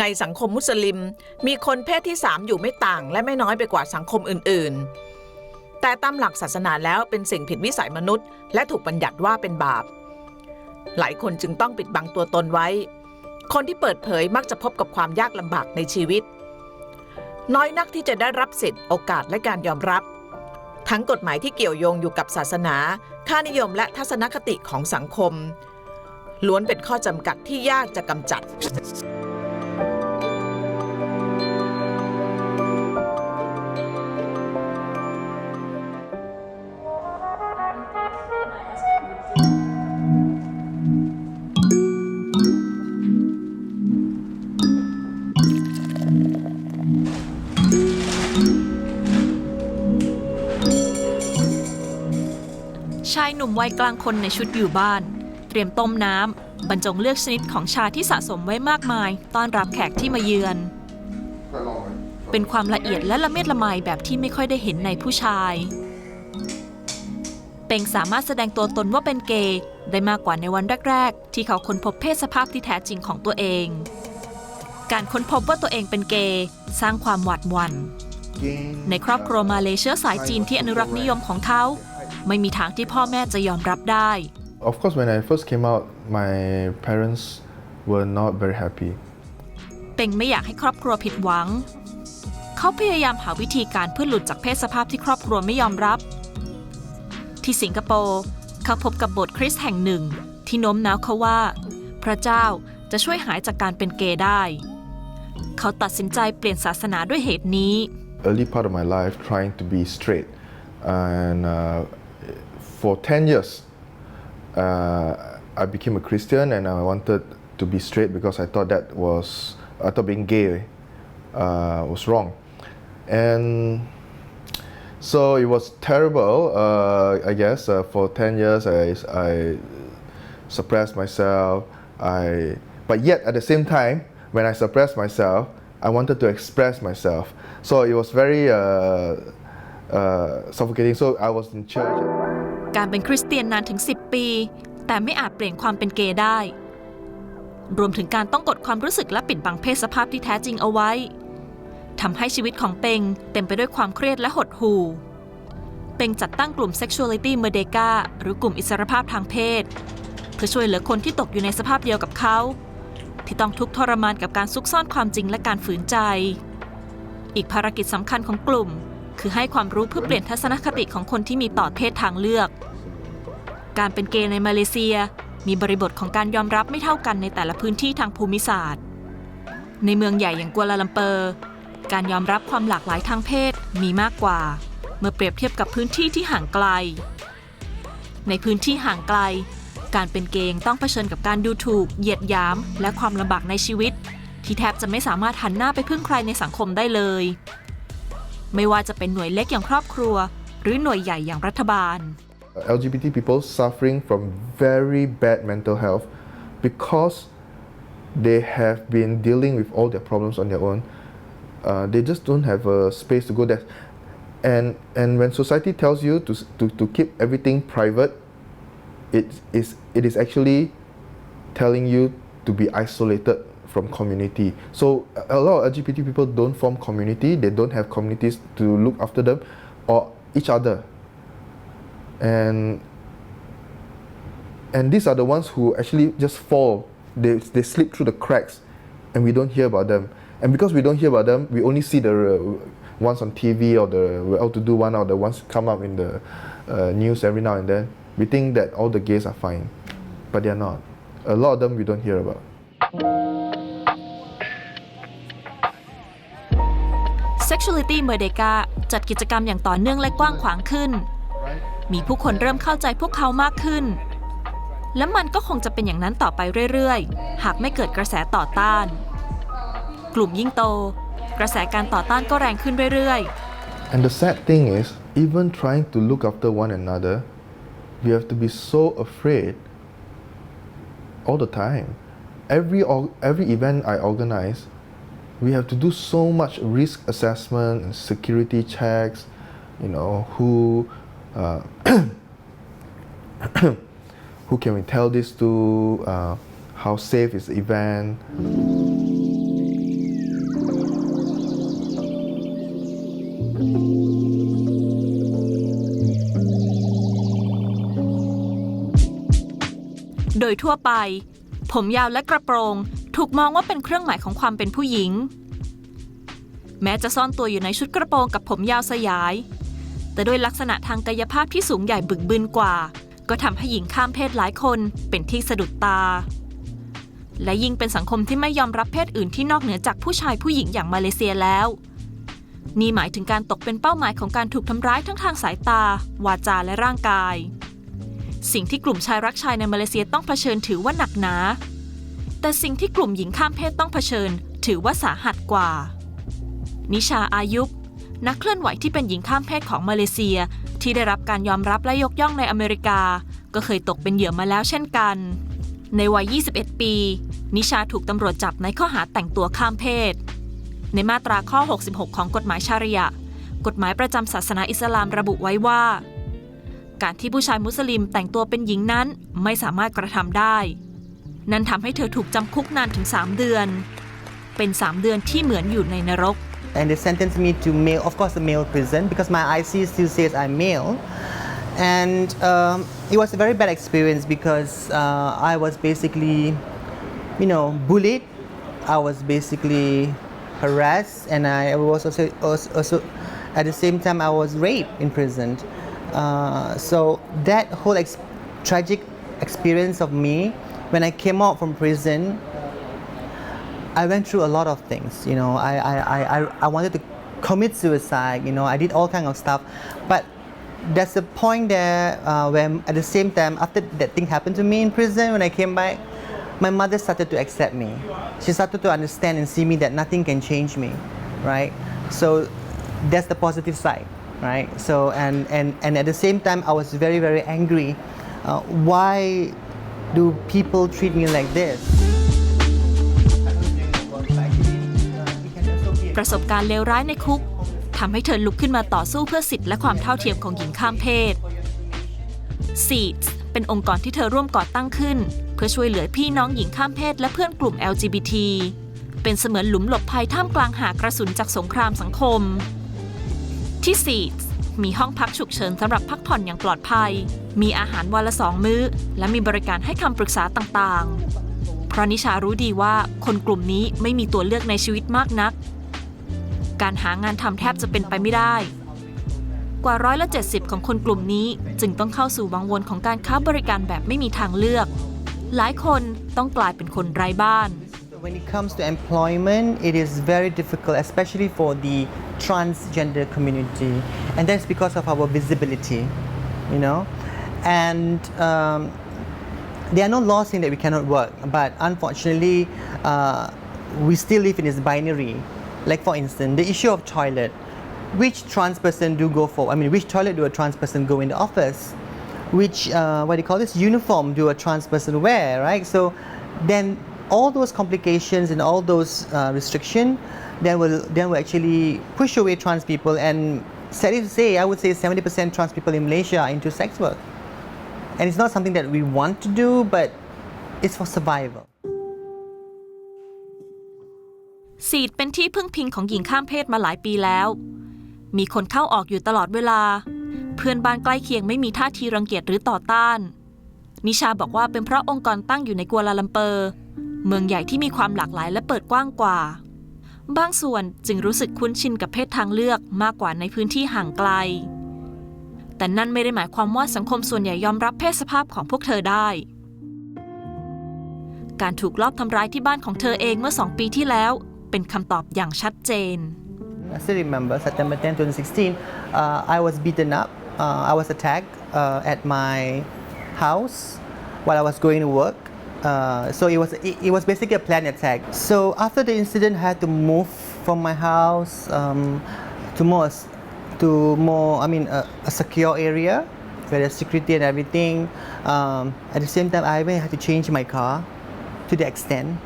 ในสังคมมุสลิม มีคนเพศที่สามอยู่ไม่ต่าง และไม่น้อยไปกว่าสังคมอื่น ๆ แต่ตามหลักศาสนาแล้วเป็นสิ่งผิดวิสัยมนุษย์ และถูกบัญญัติว่าเป็นบาป หลายคนจึงต้องปิดบังตัวตนไว้ คนที่เปิดเผยมักจะพบกับความยากลำบากในชีวิต น้อยนักที่จะได้รับสิทธิ์โอกาสและการยอมรับ ทั้งกฎหมายที่เกี่ยวโยงอยู่กับศาสนา ค่านิยมและทัศนคติของสังคม ล้วนเป็นข้อจำกัดที่ยากจะกำจัด ชายหนุ่มวัยกลางคนในชุดอยู่บ้าน เตรียมต้มน้ำบรรจงเลือกชนิดของชาที่สะสมไว้มากมาย ต้อนรับแขกที่มาเยือน เป็นความละเอียดและละเมียดละไมแบบที่ไม่ค่อยได้เห็นในผู้ชายเป็งสามารถแสดงตัวตนว่าเป็นเกย์ได้มากกว่าในวันแรก ๆ ที่เขาค้นพบเพศสภาพที่แท้จริงของตัวเอง การค้นพบว่าตัวเองเป็นเกย์สร้างความหวาดหวั่นในครอบครัวมาเลเชื้อสายจีนที่อนุรักษ์นิยมของเขา ไม่มีทางที่พ่อแม่จะยอมรับได้ Of course, when I first came out, my parents were not very happy. เป็งไม่อยากให้ครอบครัวผิดหวัง เขาพยายามหาวิธีการเพื่อหลุดจากเพศสภาพที่ครอบครัวไม่ยอมรับ ที่สิงคโปร์เขาพบกับโบสถ์คริสต์แห่งหนึ่ง ที่โน้มน้าวเขาว่า พระเจ้าจะช่วยหายจากการเป็นเกย์ได้ เขาตัดสินใจเปลี่ยนศาสนาด้วยเหตุนี้ Early part of my life, trying to be straight, and uh, for 10 years, uh, I became a Christian, and I wanted to be straight because I thought that was I thought being gay uh, was wrong, and so it was terrible. Uh, I guess uh, for 10 years, I, I suppressed myself. I, but yet at the same time, when I suppressed myself, I wanted to express myself. So it was very uh, uh, suffocating. So I was in church. การเป็นคริสเตียนนานถึง 10 ปี แต่ไม่อาจเปลี่ยนความเป็นเกย์ได้ รวมถึงการต้องกดความรู้สึกและปิดบังเพศสภาพที่แท้จริงเอาไว้ทำให้ชีวิตของเป็งเต็มไปด้วยความเครียดและหดหู่เป็งจัดตั้งกลุ่ม Sexuality Merdeka หรือกลุ่มอิสรภาพทางเพศ เพื่อช่วยเหลือคนที่ตกอยู่ในสภาพเดียวกับเขา ที่ต้องทุกข์ทรมานกับการซุกซ่อนความจริงและการฝืนใจ อีกภารกิจสำคัญของกลุ่ม คือให้ความรู้เพื่อเปลี่ยนทัศนคติของคนที่มีต่อเพศทางเลือก การเป็นเกย์ในมาเลเซีย มีบริบทของการยอมรับไม่เท่ากันในแต่ละพื้นที่ทางภูมิศาสตร์ ในเมืองใหญ่อย่างกัวลาลัมเปอร์ การยอมรับความหลากหลายทางเพศมีมากกว่า เมื่อเปรียบเทียบกับพื้นที่ที่ห่างไกล ในพื้นที่ห่างไกล การเป็นเกย์ต้องเผชิญกับการดูถูก เหยียดหยาม และความลำบากในชีวิต ที่แทบจะไม่สามารถหันหน้าไปพึ่งใครในสังคมได้เลย ไม่ว่าจะเป็นหน่วยเล็กอย่างครอบครัว หรือหน่วยใหญ่อย่างรัฐบาล LGBT people suffering from very bad mental health because they have been dealing with all their problems on their own. Uh, they just don't have a space to go there. And, and when society tells you to, s- to, to keep everything private, it is, it is actually telling you to be isolated from community. So a lot of LGBT people don't form community. They don't have communities to look after them or each other. And and these are the ones who actually just fall. They, they slip through the cracks and we don't hear about them. And because we don't hear about them we only see the uh, ones on tv or the well-to-do one or the ones come up in the uh, news every now and then. We think that all the gays are fine but they're not. A lot of them we don't hear about Sexuality Merdeka จัดกิจกรรมอย่างต่อเนื่องและกว้างขวางขึ้น มีผู้คนเริ่มเข้าใจพวกเขามากขึ้น และมันก็คงจะเป็นอย่างนั้นต่อไปเรื่อยๆ หากไม่เกิดกระแสต่อต้าน กลุ่มยิ่งโต กระแสการต่อต้านก็แรงขึ้นเรื่อยๆ And the sad thing is, even trying to look after one another, we have to be so afraid all the time. Every every event I organize, we have to do so much risk assessment and security checks you know who uh, who can we tell this to uh, how safe is the event? ผมยาวและกระโปรง ถูกมองว่าเป็นเครื่องหมายของความเป็นผู้หญิง แม้จะซ่อนตัวอยู่ในชุดกระโปรงกับผมยาวสยาย แต่ด้วยลักษณะทางกายภาพที่สูงใหญ่บึกบึนกว่า ก็ทำให้หญิงข้ามเพศหลายคนเป็นที่สะดุดตา และยิ่งเป็นสังคมที่ไม่ยอมรับเพศอื่นที่นอกเหนือจากผู้ชายผู้หญิงอย่างมาเลเซียแล้ว นี่หมายถึงการตกเป็นเป้าหมายของการถูกทำร้ายทั้งทางสายตา วาจาและร่างกาย สิ่งที่กลุ่มชายรักชายในมาเลเซียต้องเผชิญถือว่าหนักหนา แต่สิ่งที่กลุ่มหญิงข้ามเพศต้องเผชิญ ถือว่าสาหัสกว่า นิชาอายุบนักเคลื่อนไหวที่เป็นหญิงข้ามเพศของมาเลเซีย ที่ได้รับการยอมรับและยกย่องในอเมริกา ก็เคยตกเป็นเหยื่อมาแล้วเช่นกัน ในวัย 21 ปี นิชาถูกตำรวจจับในข้อหาแต่งตัวข้ามเพศ ในมาตราข้อ 66 ของกฎหมายชาริยะ กฎหมายประจำศาสนาอิสลามระบุไว้ว่า การที่ผู้ชายมุสลิมแต่งตัวเป็นหญิงนั้นไม่สามารถกระทำได้ นั่นทำให้เธอถูกจำคุกนานถึง 3 เดือน เป็น 3 เดือนที่เหมือนอยู่ในนรก and they sentenced me to male, of course, a male prison because my IC still says I'm male. And um, it was a very bad experience because uh, I was basically, you know, bullied. I was basically harassed, and I was also, also, also at the same time, I was raped in prison. Uh, so that whole ex- tragic experience of me when I came out from prison I went through a lot of things. You know, I, I, I, I- wanted to commit suicide. You know, I did all kind of stuff, but there's a point there uh, when, at the same time, after that thing happened to me in prison, when I came back, my mother started to accept me. She started to understand and see me that nothing can change me, right? So that's the positive side, right? So and and and at the same time, I was very very angry. Uh, why do people treat me like this? ประสบการณ์เลวร้ายในคุกทำให้เธอลุกขึ้นมาต่อสู้เพื่อสิทธิและความเท่าเทียมของหญิงข้ามเพศ SEEDS เป็นองค์กรที่เธอร่วมก่อตั้งขึ้น เพื่อช่วยเหลือพี่น้องหญิงข้ามเพศและเพื่อนกลุ่ม LGBT เป็นเสมือนหลุมหลบภัยท่ามกลางหากระสุนจากสงครามสังคม ที่ SEEDS มีห้องพักฉุกเฉินสำหรับพักผ่อนอย่างปลอดภัย มีอาหารวันละสองมื้อ และมีบริการให้คำปรึกษาต่างๆ เพราะนิชารู้ดีว่าคนกลุ่มนี้ไม่มีตัวเลือกในชีวิตมากนัก การหางานทำแทบจะเป็นไปไม่ได้ กว่าร้อยละ70 ของคนกลุ่มนี้จึงต้องเข้าสู่วังวนของการค้าบริการแบบไม่มีทางเลือก หลายคนต้องกลายเป็นคนไร้บ้าน When it comes to employment, it is very difficult, especially for the transgender community, and that's because of our visibility, you know. And um, there are no laws saying that we cannot work, but unfortunately, uh, we still live in this binary. Like for instance, the issue of toilet. Which trans person do go for? I mean, which toilet do a trans person go in the office? Which uh, what do you call this uniform do a trans person wear? Right. So then all those complications and all those uh, restriction then will then will actually push away trans people. And sadly to say, I would say 70% trans people in Malaysia are into sex work. And it's not something that we want to do, but it's for survival. ซีดเป็นที่พึ่งพิงของหญิงข้ามเพศมาหลายปีแล้ว มีคนเข้าออกอยู่ตลอดเวลา เพื่อนบ้านใกล้เคียงไม่มีท่าทีรังเกียจหรือต่อต้าน นิชาบอกว่าเป็นเพราะองค์กรตั้งอยู่ในกัวลาลัมเปอร์ เมืองใหญ่ที่มีความหลากหลายและเปิดกว้างกว่า บางส่วนจึงรู้สึกคุ้นชินกับเพศทางเลือกมากกว่าในพื้นที่ห่างไกล แต่นั่นไม่ได้หมายความว่าสังคมส่วนใหญ่ยอมรับเพศสภาพของพวกเธอได้ การถูกลอบทำร้ายที่บ้านของเธอเองเมื่อสองปีที่แล้ว เป็นคำตอบอย่างชัดเจน I still remember September 10, 2016. Uh, I was beaten up. Uh, I was attacked uh, at my house while I was going to work. Uh, so it was it, it was basically a planned attack. So after the incident, I had to move from my house um, to more to more I mean a, a secure area where there's security and everything. Um, at the same time, I even had to change my car to the extent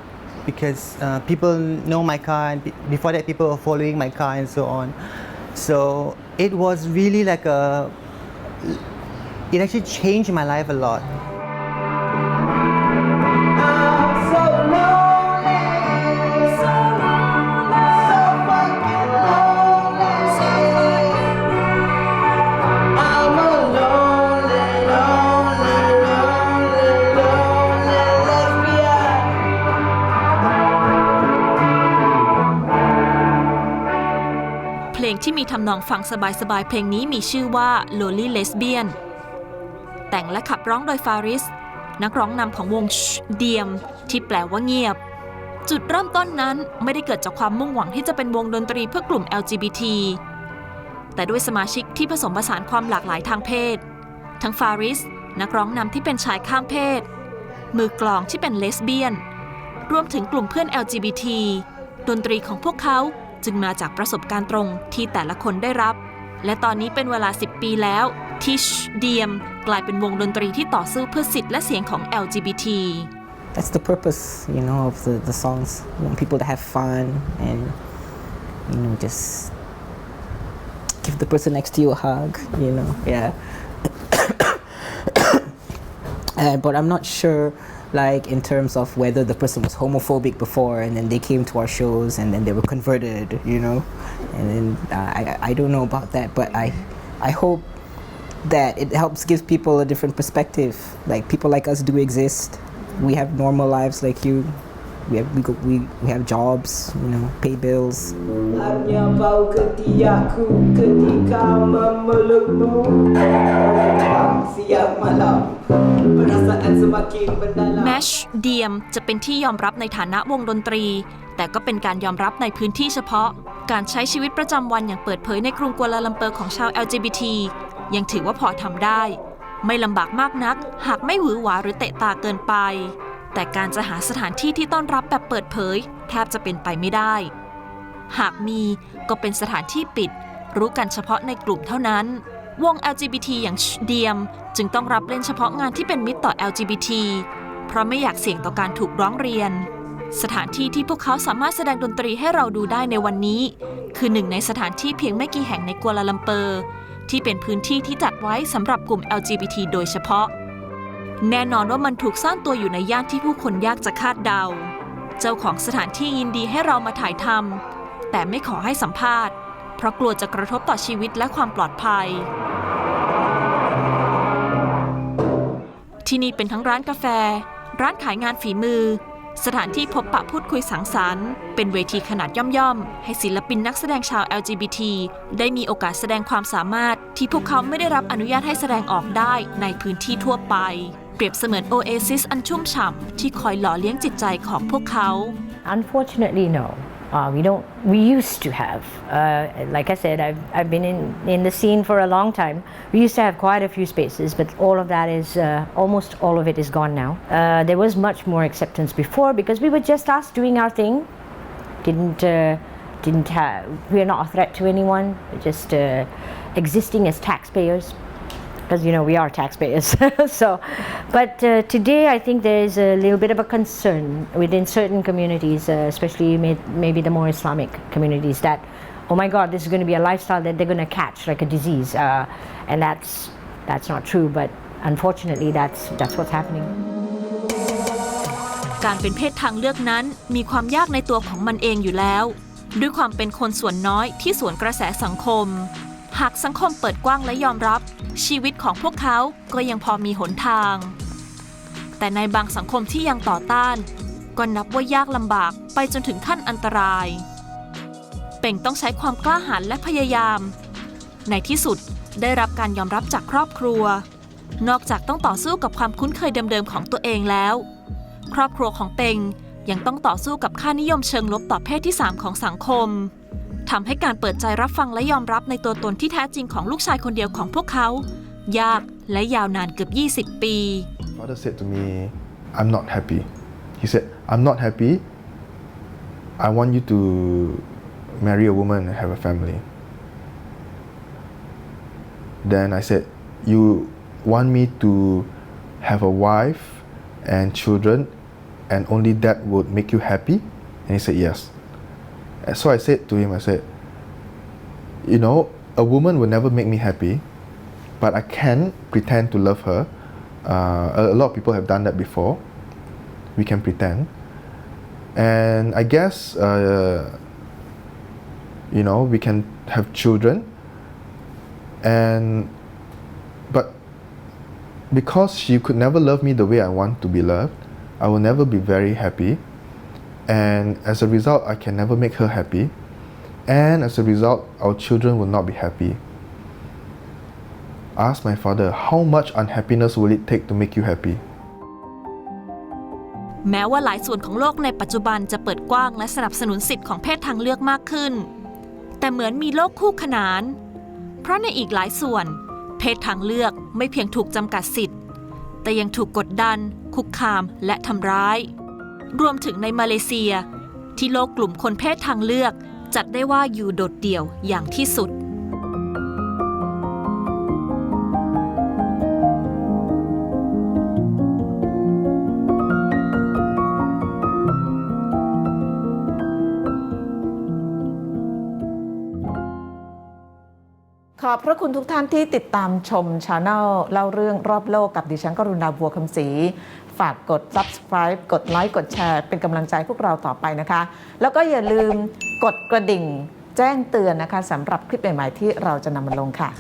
because uh, people know my car and be- before that people were following my car and so on so it was really like a it actually changed my life a lot พลงที่มีทำนองฟังสบายๆ เพลงนี้มีชื่อว่า Lonely Lesbian แต่งและขับร้องโดยฟาริส นักร้องนำของวงเดียม ที่แปลว่าเงียบ จุดเริ่มต้นนั้นไม่ได้เกิดจากความมุ่งหวังที่จะเป็นวงดนตรีเพื่อกลุ่ม LGBT แต่ด้วยสมาชิกที่ผสมผสานความหลากหลายทางเพศ ทั้งฟาริส นักร้องนำที่เป็นชายข้ามเพศ มือกลองที่เป็นเลสเบี้ยน รวมถึงกลุ่มเพื่อน LGBT ดนตรีของพวกเขา จึงมาจากประสบการณ์ตรงที่แต่ละคนได้รับ และตอนนี้เป็นเวลา 10 ปีแล้วที่เดียมกลายเป็นวงดนตรีที่ต่อสู้เพื่อสิทธิและเสียงของ LGBT that's the purpose, you know, of the, the songs. You want people to have fun and, you know, just give the person next to you a hug, you know, yeah. uh, but I'm not sure, like, in terms of whether the person was homophobic before and then they came to our shows and then they were converted, you know. And then uh, I, I don't know about that, but I, I hope that it helps give people a different perspective. Like, people like us do exist we have normal lives like you. We have we, go, we, we have jobs, you know, pay bills. Hanya bau ketiakku ketika memelukmu Siang malam Perasaan semakin mendalam แมชเดียมจะเป็นที่ยอมรับในฐานะวงดนตรี แต่ก็เป็นการยอมรับในพื้นที่เฉพาะ การใช้ชีวิตประจำวันอย่างเปิดเผยในกรุงกัวลาลัมเปอร์ของชาว LGBT ยังถือว่าพอทำได้ ไม่ลำบากมากนัก หากไม่หวือหวาหรือเตะตาเกินไป แต่การจะหาสถานที่ที่ต้อนรับแบบเปิดเผย แทบจะเป็นไปไม่ได้ หากมีก็เป็นสถานที่ปิด รู้กันเฉพาะในกลุ่มเท่านั้น วง LGBT อย่างเดียม จึงต้องรับเล่นเฉพาะงานที่เป็นมิตรต่อ LGBT เพราะไม่อยากเสี่ยงต่อการถูกร้องเรียน สถานที่ที่พวกเขาสามารถแสดงดนตรีให้เราดูได้ในวันนี้ คือหนึ่งในสถานที่เพียงไม่กี่แห่งในกัวลาลัมเปอร์ ที่เป็นพื้นที่ที่จัดไว้สำหรับกลุ่ม LGBT โดยเฉพาะ แน่นอนว่ามันถูกสร้างตัวอยู่ในย่านที่ผู้คนยากจะคาดเดา เจ้าของสถานที่ยินดีให้เรามาถ่ายทำแต่ไม่ขอให้สัมภาษณ์ เพราะกลัวจะกระทบต่อชีวิตและความปลอดภัย ที่นี่เป็นทั้งร้านกาแฟ ร้านขายงานฝีมือ สถานที่พบปะพูดคุยสังสรรค์ เป็นเวทีขนาดย่อมๆ ให้ศิลปินนักแสดงชาว LGBT ได้มีโอกาสแสดงความสามารถที่พวกเขาไม่ได้รับอนุญาตให้แสดงออกได้ในพื้นที่ทั่วไป เปรียบเสมือนโอเอซิสอันชุ่มฉ่ำที่คอยหล่อเลี้ยงจิตใจของพวกเขา Unfortunately, no. Uh, we don't. We used to have. Uh, like I said, I've, I've been in, in the scene for a long time. We used to have quite a few spaces, but all of that is uh, almost all of it is gone now. Uh, there was much more acceptance before because we were just us doing our thing. Didn't uh, didn't have. We are not a threat to anyone. We're just uh, existing as taxpayers Because you know we are taxpayers. so, but uh, today I think there is a little bit of a concern within certain communities, uh, especially may- maybe the more Islamic communities, that oh my God, this is going to be a lifestyle that they're going to catch like a disease, uh, and that's that's not true. But unfortunately, that's that's what's happening. การเป็นเพศทางเลือกนั้นมีความยากในตัวของมันเองอยู่แล้ว ด้วยความเป็นคนส่วนน้อยที่สวนกระแสสังคม หากสังคมเปิดกว้างและยอมรับ ชีวิตของพวกเขาก็ยังพอมีหนทาง แต่ในบางสังคมที่ยังต่อต้าน ก็นับว่ายากลำบากไปจนถึงขั้นอันตราย เป่งต้องใช้ความกล้าหาญและพยายาม ในที่สุดได้รับการยอมรับจากครอบครัว นอกจากต้องต่อสู้กับความคุ้นเคยเดิมๆของตัวเองแล้ว ครอบครัวของเปงยังต้องต่อสู้กับค่านิยมเชิงลบต่อเพศที่ 3 ของสังคม ทำให้การเปิดใจรับฟังและยอมรับในตัวตนที่แท้จริงของลูกชายคนเดียวของพวกเขา ยากและยาวนานเกือบ 20 ปี Father said to me, I'm not happy. He said, I'm not happy. I want you to marry a woman and have a family. Then I said, You want me to have a wife and children, and only that would make you happy? And he said, Yes. So I said to him, I said, You know, a woman will never make me happy, but I can pretend to love her. Uh, a, a lot of people have done that before. We can pretend. And I guess, uh, you know, we can have children. And, but because she could never love me the way I want to be loved, I will never be very happy. And as a result, I can never make her happy. and as a result, our children will not be happy. I asked my father, how much unhappiness will it take to make you happy? แม้ว่าหลายส่วนของโลกในปัจจุบันจะเปิดกว้างและสนับสนุนสิทธิ์ของเพศทางเลือกมากขึ้น แต่เหมือนมีโลกคู่ขนาน เพราะในอีกหลายส่วน เพศทางเลือกไม่เพียงถูกจำกัดสิทธิ์ แต่ยังถูกกดดัน คุกคามและทำร้าย รวมถึงในมาเลเซีย ที่โลกกลุ่มคนเพศทางเลือก จัดได้ว่าอยู่โดดเดี่ยวอย่างที่สุด ขอบพระคุณทุกท่านที่ติดตามชมช anel เล่าเรื่องรอบโลกกับดิฉันกรุณาบัวคำศรี ฝากกด subscribe กดไลค์กดแชร์ เป็นกำลังใจพวกเราต่อไปนะคะ แล้วก็อย่าลืมกดกระดิ่ง แจ้งเตือนนะคะสำหรับคลิปใหม่ๆที่เราจะนำมาลงค่ะ